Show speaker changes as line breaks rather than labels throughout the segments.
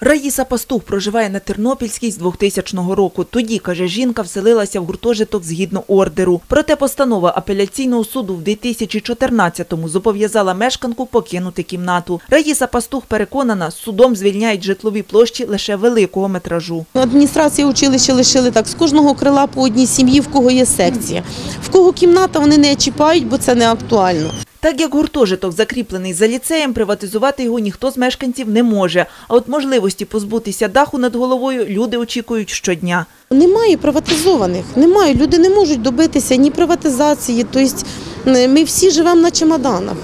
Раїса Пастух проживає на Тернопільській з 2000 року. Тоді, каже жінка, вселилася в гуртожиток згідно ордеру. Проте постанова апеляційного суду в 2014-му зобов'язала мешканку покинути кімнату. Раїса Пастух переконана, судом звільняють житлові площі лише великого метражу.
Адміністрація училища лишили так з кожного крила по одній сім'ї, в кого є секція. В кого кімната вони не чіпають, бо це не актуально.
Так як гуртожиток закріплений за ліцеєм, приватизувати його ніхто з мешканців не може. А от можливості позбутися даху над головою люди очікують щодня.
Немає приватизованих, немає. Люди не можуть добитися ні приватизації. Тобто ми всі живемо на чемоданах.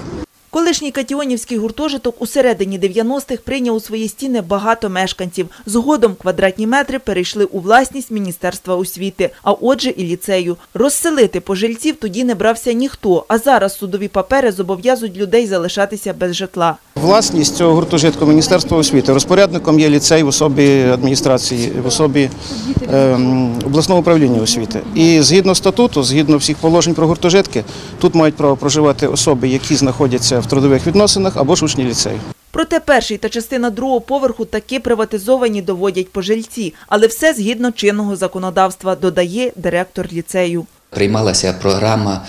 Колишній Катіонівський гуртожиток у середині 90-х прийняв у свої стіни багато мешканців. Згодом квадратні метри перейшли у власність Міністерства освіти, а отже і ліцею. Розселити пожильців тоді не брався ніхто, а зараз судові папери зобов'язують людей залишатися без житла.
Власність цього гуртожитку Міністерства освіти. Розпорядником є ліцей в особі адміністрації, в особі ем, обласного управління освіти. І згідно статуту, згідно всіх положень про гуртожитки, тут мають право проживати особи, які знаходяться в трудових відносинах або ж учні ліцею.
Проте перший та частина другого поверху таки приватизовані доводять пожильці, але все згідно чинного законодавства, додає директор ліцею.
Приймалася програма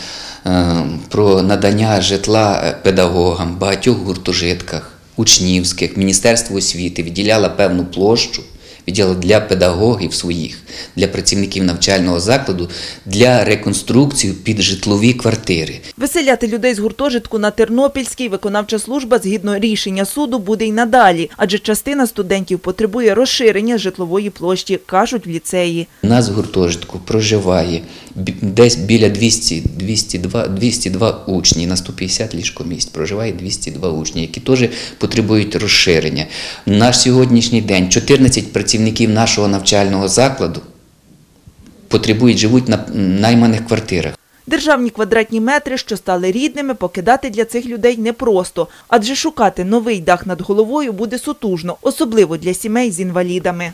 е, про надання житла е, педагогам багатьох гуртожитках, учнівських, Міністерство освіти виділяло певну площу, виділяло для педагогів своїх, для працівників навчального закладу, для реконструкції під житлові квартири.
Виселяти людей з гуртожитку на Тернопільській виконавча служба згідно рішення суду буде й надалі, адже частина студентів потребує розширення житлової площі, кажуть в ліцеї.
У нас в гуртожитку проживає десь біля 200, 202, 202 учні, на 150 ліжкомісць проживає 202 учні, які теж потребують розширення. На сьогоднішній день 14 працівників нашого навчального закладу потребують, живуть на найманих квартирах.
Державні квадратні метри, що стали рідними, покидати для цих людей непросто, адже шукати новий дах над головою буде сутужно, особливо для сімей з інвалідами.